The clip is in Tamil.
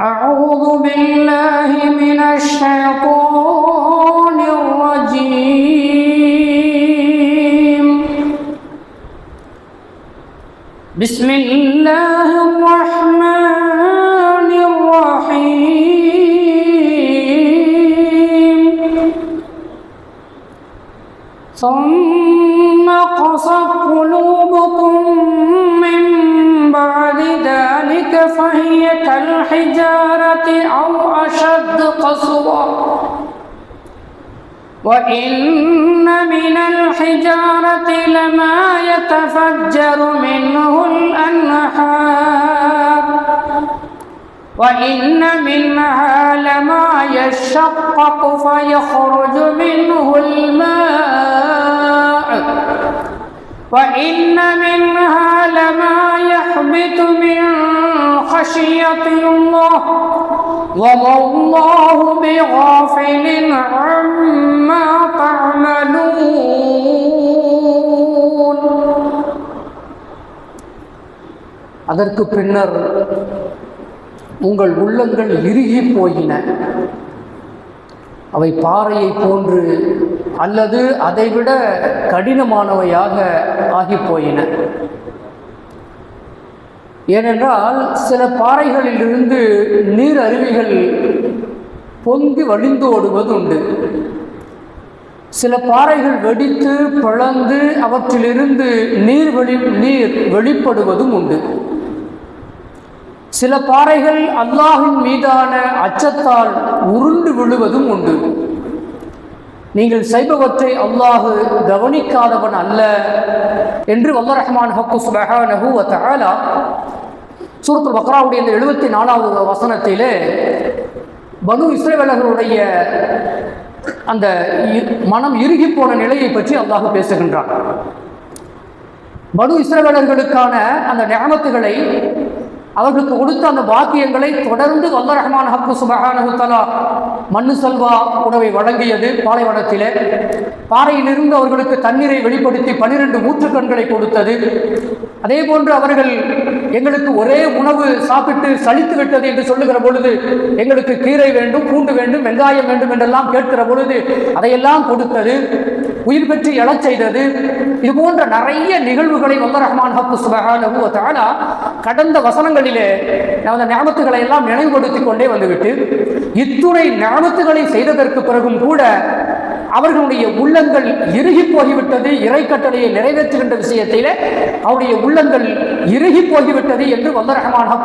أعوذ بالله من الشيطان الرجيم. بسم الله الرحمن الرحيم. ثم قصت قلوبكم فهي كالحجارة أو أشد قسوة. وإن من الحجارة لما يتفجر منه الأنهار. وإن منها لما يشقق فيخرج منه الماء. وإن منها وما الله بغافل عما تعملون அதற்கு பின்னர் உங்கள் உள்ளங்கள் இறுகி போயின அவை பாறையை போன்று அல்லது அதைவிட கடினமானவையாக ஆகி போயின ஏனென்றால் சில பாறைகளிலிருந்து நீர் அருவிகள் பொங்கி வழிந்து ஓடுவது உண்டு சில பாறைகள் வெடித்து பிளந்து அவற்றிலிருந்து நீர் வெளி நீர் வெளிப்படுவதும் உண்டு. சில பாறைகள் அல்லாஹின் மீதான அச்சத்தால் உருண்டு விழுவதும் உண்டு. நீங்கள் செய்பவற்றை அல்லாஹு கவனிக்காதவன் அல்ல என்று வல்ல ரஹ்மான் ஹக்கு சுபஹானஹு வ தஆலா சூரத்துல் பக்ராவுடைய இந்த எழுபத்தி நாலாவது வசனத்திலே பனு இஸ்ரேவேலர்களுடைய அந்த இ- மனம் இறுகி போன நிலையை பற்றி அல்லாஹ் பேசுகின்றான். பனு இஸ்ரேவேலர்களுக்கான அந்த நியமத்துகளை அவர்களுக்கு கொடுத்த அந்த பாக்கியங்களை தொடர்ந்து வல்ல ரஹ்மான் ஹக்கு சுபஹானஹு மண்ணு செல்வா உணவை வழங்கியது பாலைவனத்திலே. பாறையிலிருந்து அவர்களுக்கு தண்ணீரை வெளிப்படுத்தி பனிரெண்டு ஊற்றுக்கண்களை கொடுத்தது. அதே போன்று அவர்கள் எங்களுக்கு ஒரே உணவு சாப்பிட்டு சலித்து விட்டது என்று சொல்லுகிற பொழுது எங்களுக்கு கீரை வேண்டும் பூண்டு வேண்டும் வெங்காயம் வேண்டும் என்றெல்லாம் கேட்கிற பொழுது அதையெல்லாம் கொடுத்தது உயிர் பெற்று எழச் செய்தது. இது போன்ற நிறைய நிகழ்வுகளை வல்ல ரஹ்மான் ஹப்பு சுபஹானஹு கடந்த வசனங்களிலே அந்த ஞாபகத்துகளை எல்லாம் நினைவுபடுத்திக் கொண்டே வந்துவிட்டு இத்துணை ஞாபகத்துகளை செய்ததற்கு பிறகும் கூட அவர்களுடைய உள்ளங்கள் இறுகி போய்விட்டது இறை கட்டளையை நிறைவேற்றுகின்ற விஷயத்திலே அவருடைய உள்ளங்கள் இறுகி போய்விட்டது என்று வல்ல